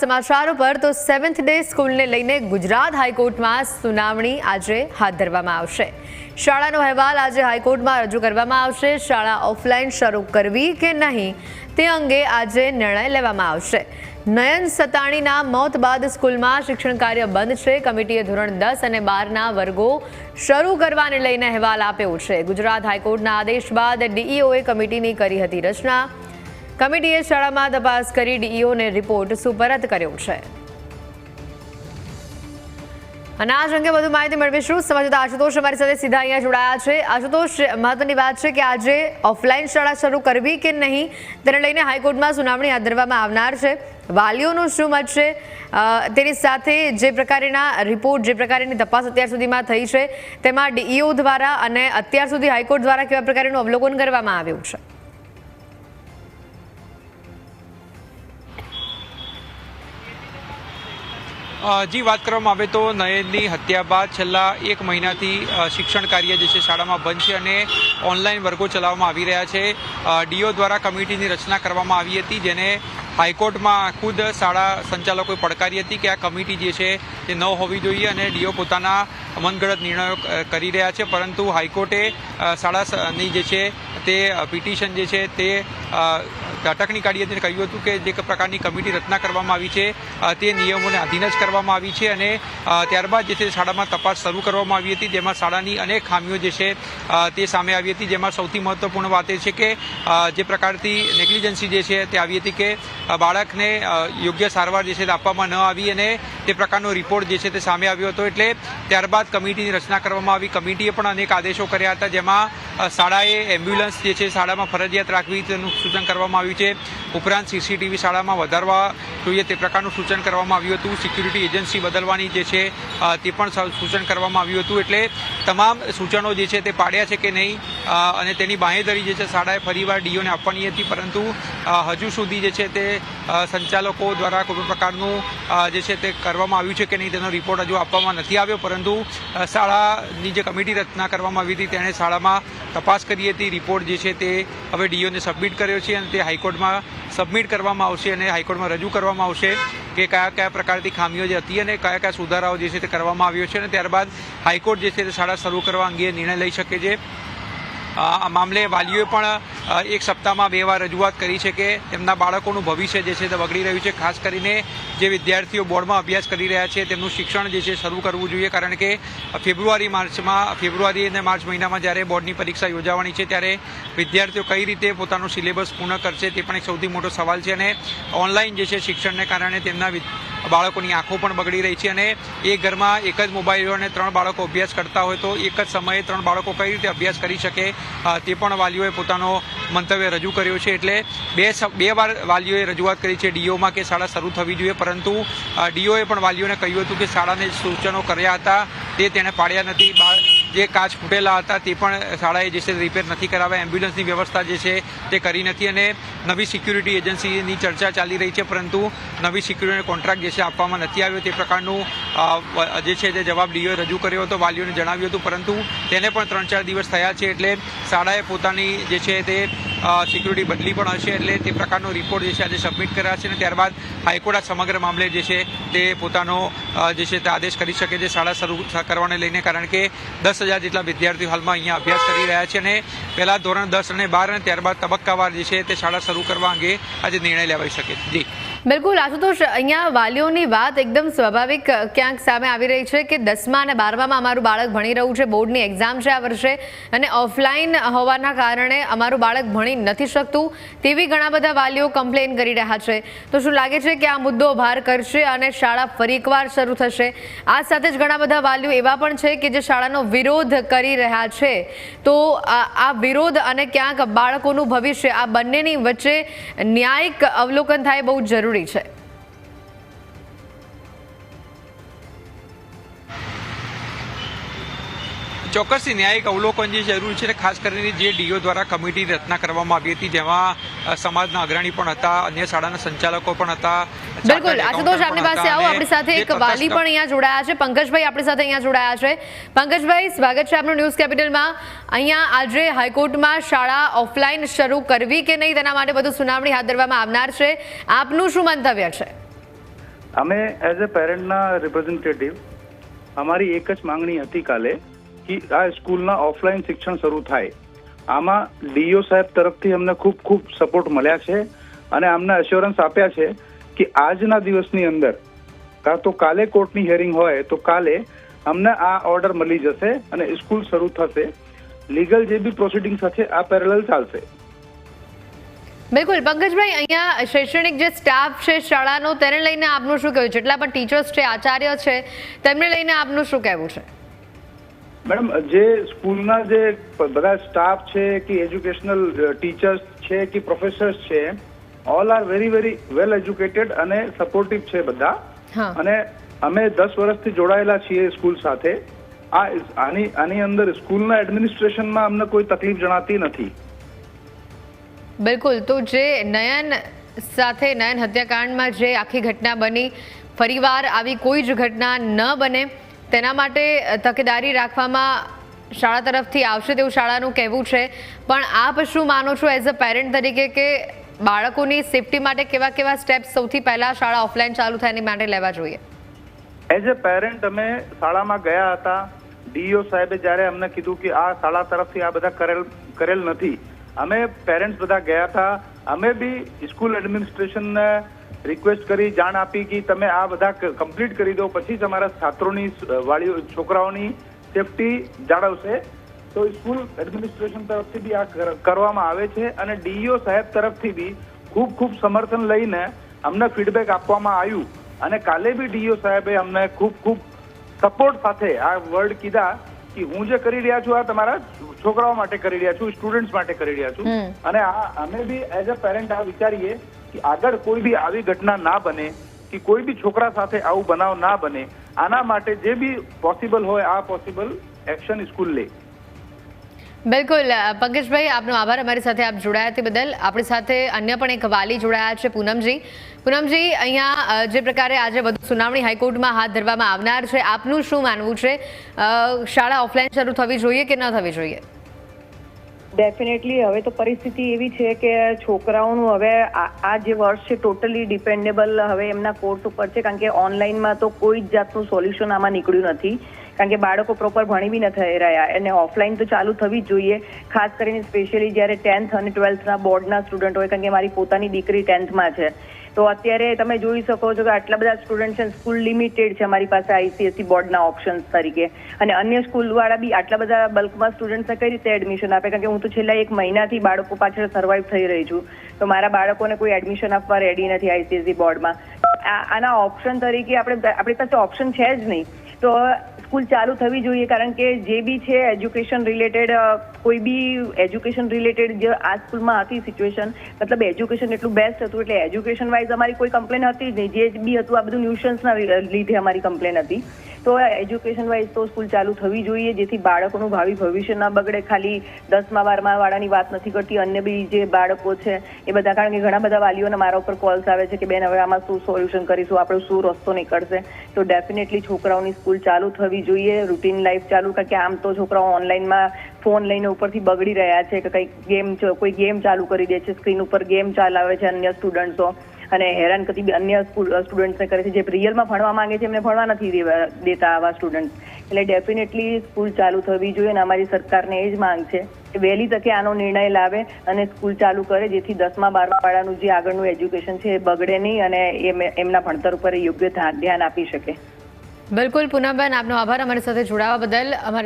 સમાચારો પર તો સેવન્થ ડે સ્કૂલને લઈને ગુજરાત હાઈકોર્ટમાં સુનાવણી આજે હાથ ધરવામાં આવશે. શાળાનો અહેવાલ આજે હાઈકોર્ટમાં રજૂ કરવામાં આવશે. શાળા ઓફલાઈન શરૂ કરવી કે નહીં તે અંગે આજે નિર્ણય લેવામાં આવશે. નયન સતાણીના મોત બાદ સ્કૂલમાં શિક્ષણ કાર્ય બંધ છે. કમિટીએ ધોરણ દસ અને બારના વર્ગો શરૂ કરવાને લઈને અહેવાલ આપ્યો છે. ગુજરાત હાઈકોર્ટના આદેશ બાદ ડીઈઓએ કમિટીની કરી હતી રચના. કમિટીએ શાળામાં તપાસ કરી ડીઈઓને રિપોર્ટ સુપરત કર્યો છે. અને આ અંગે વધુ માહિતી મેળવીશું. સમજતા આશુતોષ અમારી સાથે સીધા અહીંયા જોડાયા છે. આશુતોષ, મહત્વની વાત છે કે આજે ઓફલાઈન શાળા શરૂ કરવી કે નહીં તેને લઈને હાઈકોર્ટમાં સુનાવણી હાથ ધરવામાં આવનાર છે. વાલીઓનું શું મત છે? તેની સાથે જે પ્રકારના રિપોર્ટ, જે પ્રકારની તપાસ અત્યાર સુધીમાં થઈ છે, તેમાં ડીઈઓ દ્વારા અને અત્યાર સુધી હાઈકોર્ટ દ્વારા કેવા પ્રકારનું અવલોકન કરવામાં આવ્યું છે? જી, વાત કરવામાં આવે તો નયનની હત્યા બાદ છેલ્લા એક મહિનાથી શિક્ષણ કાર્ય જે છે શાળામાં બંધ છે અને ઓનલાઈન વર્ગો ચલાવવામાં આવી રહ્યા છે. ડીઓ દ્વારા કમિટીની રચના કરવામાં આવી હતી, જેને હાઈકોર્ટમાં ખુદ શાળા સંચાલકોએ પડકારી હતી કે આ કમિટી જે છે તે ન હોવી જોઈએ અને ડીઓ પોતાના મનગઢત નિર્ણયો કરી રહ્યા છે. પરંતુ હાઈકોર્ટે શાળાની જે છે તે પિટિશન જે છે તે અટકની કાઢી હતી કહ્યું હતું કે જે પ્રકારની કમિટી રચના કરવામાં આવી છે તે નિયમોને આધીન જ કરવામાં આવી છે અને ત્યારબાદ જે છે શાળામાં તપાસ શરૂ કરવામાં આવી હતી. જેમાં શાળાની અનેક ખામીઓ જે છે તે સામે આવી હતી. જેમાં સૌથી મહત્વપૂર્ણ વાત એ છે કે જે પ્રકારથી નેગ્લિજન્સી જે છે તે આવી હતી કે બાળકને યોગ્ય સારવાર જે છે તે આપવામાં ન આવી અને તે પ્રકારનો રિપોર્ટ જે છે તે સામે આવ્યો હતો. એટલે ત્યારબાદ કમિટીની રચના કરવામાં આવી. કમિટીએ પણ અનેક આદેશો કર્યા હતા, જેમાં શાળાએ એમ્બ્યુલન્સ જે છે શાળામાં ફરજિયાત રાખવી તેનું સૂચન કરવામાં આવ્યું છે. ઉપરાંત સીસીટીવી શાળામાં વધારવા જોઈએ તે પ્રકારનું સૂચન કરવામાં આવ્યું હતું. સિક્યુરિટી એજન્સી બદલવાની જે છે તે પણ સૂચન કરવામાં આવ્યું હતું. એટલે તમામ સૂચનો જે છે તે પાડ્યા છે કે નહીં અને તેની બાંહેધરી જે છે શાળાએ ફરીવાર ડીઓને આપવાની હતી, પરંતુ હજુ સુધી જે છે તે સંચાલકો દ્વારા કોઈ પ્રકારનું જે છે તે કરવામાં આવ્યું છે કે નહીં તેનો રિપોર્ટ હજુ આપવામાં નથી આવ્યો, પરંતુ શાળાની જે કમિટી રચના કરવામાં આવી હતી તેણે શાળામાં તપાસ કરી હતી, રિપોર્ટ જે છે તે હવે ડીઓને સબમિટ કર્યો છે અને તે હાઈકોર્ટમાં સબમિટ કરવામાં આવશે અને હાઈકોર્ટમાં રજૂ કરવામાં આવશે કે કયા કયા પ્રકારની ખામીઓ જે હતી અને કયા કયા સુધારાઓ જે છે તે કરવામાં આવ્યો છે અને ત્યારબાદ હાઈકોર્ટ જે છે તે શાળા શરૂ કરવા અંગે નિર્ણય લઈ શકે છે. મામલે વાલીઓએ પણ એક સપ્તાહમાં બે વાર રજૂઆત કરી છે કે તેમના બાળકોનું ભવિષ્ય જે છે તે બગડી રહ્યું છે. ખાસ કરીને જે વિદ્યાર્થીઓ બોર્ડમાં અભ્યાસ કરી રહ્યા છે, તેમનું શિક્ષણ જે છે શરૂ કરવું જોઈએ. કારણ કે ફેબ્રુઆરી માર્ચમાં, ફેબ્રુઆરી અને માર્ચ મહિનામાં જ્યારે બોર્ડની પરીક્ષા યોજાવાની છે, ત્યારે વિદ્યાર્થીઓ કઈ રીતે પોતાનું સિલેબસ પૂર્ણ કરશે તે પણ એક સૌથી મોટો સવાલ છે. અને ઓનલાઈન જે છે શિક્ષણને કારણે તેમના બાળકોની આંખો પણ બગડી રહી છે અને એ ઘરમાં એક જ મોબાઈલ અને ત્રણ બાળકો અભ્યાસ કરતા હોય તો એક જ સમયે ત્રણ બાળકો કઈ રીતે અભ્યાસ કરી શકે તે પણ વાલીઓએ પોતાનો મંતવ્ય રજૂ કર્યો છે. એટલે બે બે વાર વાલીઓએ રજૂઆત કરી છે ડીઓમાં કે શાળા શરૂ થવી જોઈએ, પરંતુ ડીઓએ પણ વાલીઓને કહ્યું હતું કે શાળાને સૂચનો કર્યા હતા, તે તેણે પાડ્યા નથી. જે કાચ ફૂટેલા હતા તે પણ શાળાએ જે છે રિપેર નથી કરાવ્યા. એમ્બ્યુલન્સની વ્યવસ્થા જે છે તે કરી નથી અને નવી સિક્યુરિટી એજન્સીની ચર્ચા ચાલી રહી છે, પરંતુ નવી સિક્યુરિટી કોન્ટ્રાક્ટ જે છે આપવામાં નથી આવ્યો તે પ્રકારનું જે છે તે જવાબ ડીઓએ રજૂ કર્યો હતો, વાલીઓને જણાવ્યું હતું, પરંતુ તેને પણ ત્રણ ચાર દિવસ થયા છે એટલે શાળાએ પોતાની જે છે તે સિક્યુરિટી બદલી પણ હશે એટલે તે પ્રકારનો રિપોર્ટ જે છે આજે સબમિટ કર્યા છે અને ત્યારબાદ હાઈકોર્ટ આ સમગ્ર મામલે જે છે તે પોતાનો જે છે તે આદેશ કરી શકે છે શાળા શરૂ કરવાને લઈને કારણ કે દસ હજાર જેટલા વિદ્યાર્થીઓ હાલમાં અહીંયા અભ્યાસ કરી રહ્યા છે અને પહેલાં ધોરણ દસ અને બાર અને ત્યારબાદ તબક્કાવાર જે છે તે શાળા શરૂ કરવા અંગે આજે નિર્ણય લેવાઈ શકે છે. જી. બિલકુલ, આશુતોષ, અહીંયા વાલીઓની વાત એકદમ સ્વાભાવિક ક્યાંક સામે આવી રહી છે કે દસમા અને બારમામાં અમારું બાળક ભણી રહ્યું છે, બોર્ડની એક્ઝામ છે આ વર્ષે, અને ઓફલાઈન હોવાના કારણે અમારું બાળક ભણી નથી શકતું, તેવી ઘણા બધા વાલીઓ કમ્પ્લેન કરી રહ્યા છે. તો શું લાગે છે કે આ મુદ્દો ભાર કરશે અને શાળા ફરી શરૂ થશે? આ સાથે જ ઘણા બધા વાલીઓ એવા પણ છે કે જે શાળાનો વિરોધ કરી રહ્યા છે. તો આ વિરોધ અને ક્યાંક બાળકોનું ભવિષ્ય આ બંનેની વચ્ચે ન્યાયિક અવલોકન થાય બહુ જ જરૂરી છે. ચોક્કસથી ન્યાયિક અવલોકન જે જરૂરી છે ખાસ કરીને જે ડીઓ દ્વારા કમિટી રચના કરવામાં આવી હતી, જેમાં સમાજના અગ્રણી પણ હતા અન્ય શાળાના સંચાલકો પણ હતા બિલકુલ. આશુતોષ આપણી પાસે આવો આપણી સાથે એક વાલી પણ અહીંયા જોડાયા છે. પંકજભાઈ આપણી સાથે અહીંયા જોડાયા છે. પંકજભાઈ સ્વાગત છે આપનું ન્યૂઝ કેપિટલમાં. અહીંયા આજે હાઈકોર્ટમાં શાળા ઓફલાઈન શરૂ કરવી કે નહીં તેના માટે બધું સુનાવણી હાથ ધરવામાં આવનાર છે. આપનું શું મંતવ્ય છે? અમે એઝ અ પેરેન્ટના રિપ્રેઝેન્ટેટિવ અમારી એક જ માંગણી હતી કાલે કે આ સ્કૂલના ઓફલાઈન શિક્ષણ શરૂ થાય. આમાં ડીઓ સાહેબ તરફથી અમને ખૂબ ખૂબ સપોર્ટ મળ્યા છે અને અમને એશ્યોરન્સ આપ્યા છે કે આજના દિવસની અંદર કાં તો કાલે કોર્ટની હિયરિંગ હોય તો કાલે અમને આ ઓર્ડર મળી જશે અને સ્કૂલ શરૂ થશે. લીગલ જે બી પ્રોસિડિંગ સાથે આ પેરેલલ ચાલશે. બિલકુલ. પંકજભાઈ, અહીંયા શૈક્ષણિક જે સ્ટાફ છે શાળાનો, તેને લઈને આપનું શું કહેવું છે? જેટલા પણ ટીચર્સ છે, આચાર્ય છે, તેમને લઈને આપનું શું કહેવું છે? મેડમ જે સ્કૂલના જે બધા સ્ટાફ છે કે એજ્યુકેશનલ ટીચર્સ છે કે પ્રોફેસર્સ છે all are very very well educated અને સપોર્ટિવ છે બધા. અને અમે દસ વર્ષથી જોડાયેલા છીએ સ્કૂલ સાથે. આ આની આની અંદર સ્કૂલના એડમિનિસ્ટ્રેશનમાં અમને કોઈ તકલીફ જણાતી નથી. બિલકુલ. તો જે નયન સાથે નયન હત્યાકાંડમાં જે આખી ઘટના બની ફરીવાર આવી કોઈ જ ઘટના ન બને. તેના માટે તકેદારી રાખવામાં શાળા તરફથી આવશે તેવું શાળાનું કહેવું છે. પણ આપ શું માનો છો એઝ અ પેરેન્ટ તરીકે કે બાળકોની સેફટી માટે કેવા કેવા સ્ટેપ્સ સૌથી પહેલા શાળા ઓફલાઈન ચાલુ થાય એની માટે લેવા જોઈએ? એઝ અ પેરેન્ટ અમે શાળામાં ગયા હતા. ડીઓ સાહેબે જ્યારે અમને કીધું કે આ શાળા તરફથી આ બધા કરેલ કરેલ નથી. અમે પેરેન્ટ્સ બધા ગયા હતા. અમે બી સ્કૂલ એડમિનિસ્ટ્રેશનને રિક્વેસ્ટ કરી જાણ આપી કે તમે આ બધા કમ્પ્લીટ કરી દો પછી તમારા છાત્રોની વાલીઓ છોકરાઓની સેફટી જાળવશે. તો સ્કૂલ એડમિનિસ્ટ્રેશન તરફથી બી આ કરવામાં આવે છે અને ડીઈઓ સાહેબ તરફથી બી ખૂબ ખૂબ સમર્થન લઈને અમને ફીડબેક આપવામાં આવ્યું. અને કાલે બી ડીઈઓ સાહેબે અમને ખૂબ ખૂબ સપોર્ટ સાથે આ વર્ડ કીધા કે હું જે કરી રહ્યા છું આ તમારા છોકરાઓ માટે કરી રહ્યા છું સ્ટુડન્ટ્સ માટે કરી રહ્યા છું. અને આ અમે બી એઝ અ પેરેન્ટ આ વિચારીએ કે આગળ કોઈ બી આવી ઘટના ના બને, કે કોઈ બી છોકરા સાથે આવું બનાવ ના બને, આના માટે જે બી પોસિબલ હોય આ પોસિબલ એક્શન સ્કૂલ લે. બિલકુલ. પંકજભાઈ, આપનો આભાર. અમારી સાથે આપ જોડાયા તે બદલ. આપણી સાથે અન્ય પણ એક વાલી જોડાયા છે, પૂનમજી. પૂનમજી, અહીંયા જે પ્રકારે આજે વધુ સુનાવણી હાઈકોર્ટમાં હાથ ધરવામાં આવનાર છે, આપનું શું માનવું છે? શાળા ઓફલાઈન શરૂ થવી જોઈએ કે ન થવી જોઈએ? ડેફિનેટલી હવે તો પરિસ્થિતિ એવી છે કે છોકરાઓનું હવે આ જે વર્ષ છે ટોટલી ડિપેન્ડેબલ હવે એમના કોર્સ ઉપર છે, કારણ કે ઓનલાઈનમાં તો કોઈ જ જાતનું સોલ્યુશન આમાં નીકળ્યું નથી. કારણ કે બાળકો પ્રોપર ભણી બી ન થઈ રહ્યા. એને ઓફલાઈન તો ચાલુ થવી જ જોઈએ. ખાસ કરીને સ્પેશિયલી જ્યારે ટેન્થ અને ટ્વેલ્થના બોર્ડના સ્ટુડન્ટ હોય, કારણ કે મારી પોતાની દીકરી ટેન્થમાં છે. તો અત્યારે તમે જોઈ શકો છો કે આટલા બધા સ્ટુડન્ટ છે સ્કૂલ લિમિટેડ છે અમારી પાસે આઈસીએસસી બોર્ડના ઓપ્શન્સ તરીકે. અને અન્ય સ્કૂલવાળા બી આટલા બધા બલ્કમાં સ્ટુડન્ટ્સને કઈ રીતે એડમિશન આપે? કારણ કે હું તો છેલ્લા એક મહિનાથી બાળકો પાછળ સર્વાઈવ થઈ રહી છું. તો મારા બાળકોને કોઈ એડમિશન આપવા રેડી નથી આઈસીએસસી બોર્ડમાં આ- આના ઓપ્શન તરીકે આપણે, આપણી પાસે ઓપ્શન છે જ નહીં. તો સ્કૂલ ચાલુ થવી જોઈએ, કારણ કે જે બી છે એજ્યુકેશન રિલેટેડ કોઈ બી એજ્યુકેશન રિલેટેડ જે આ સ્કૂલમાં હતી સિચ્યુએશન મતલબ એજ્યુકેશન એટલું બેસ્ટ હતું, એટલે એજ્યુકેશન વાઇઝ અમારી કોઈ કમ્પ્લેન હતી જ નહીં. જે બી હતું આ બધું ન્યુશન્સના લીધે અમારી કમ્પ્લેન હતી. તો એજ્યુકેશન વાઇઝ તો સ્કૂલ ચાલુ થવી જોઈએ, જેથી બાળકોનું ભાવિ ભવિષ્ય ન બગડે. ખાલી દસમા, બારમા વાળાની વાત નથી કરતી, અન્ય બી જે બાળકો છે, એ બધા, કારણ કે ઘણા બધા વાલીઓને મારા ઉપર કોલ્સ આવે છે કે, બેન, હવે આમાં શું સોલ્યુશન કરીશું? આપણે શું રસ્તો નીકળશે? તો ડેફિનેટલી છોકરાઓની સ્કૂલ ચાલુ થવી જોઈએ રૂટીન લાઈફ ચાલુ, કારણ કે આમ તો છોકરાઓ ઓનલાઈનમાં ફોન લઈને ઉપરથી બગડી રહ્યા છે કે કંઈક ગેમ કોઈ ગેમ ચાલુ કરી દે છે સ્ક્રીન ઉપર ગેમ ચાલાવે છે અન્ય સ્ટુડન્ટ્સો અને હેરાન કરતી અન્ય સ્ટુડન્ટ્સને કરે છે. જે રિયલમાં ભણવા માંગે છે એમને ભણવા નથી દેતા આવા સ્ટુડન્ટ એટલે ડેફિનેટલી સ્કૂલ ચાલુ થવી જોઈએ અને અમારી સરકારને એ જ માંગ છે કે વહેલી તકે આનો નિર્ણય લાવે અને સ્કૂલ ચાલુ કરે, જેથી દસમા, બારમા વાળાનું જે આગળનું એજ્યુકેશન છે એ બગડે નહીં અને એમ એમના ભણતર ઉપર યોગ્ય ધ્યાન આપી શકે. બિલકુલ પૂનમબેન, આપનો આભાર અમારી સાથે જોડાવા બદલ. અમારી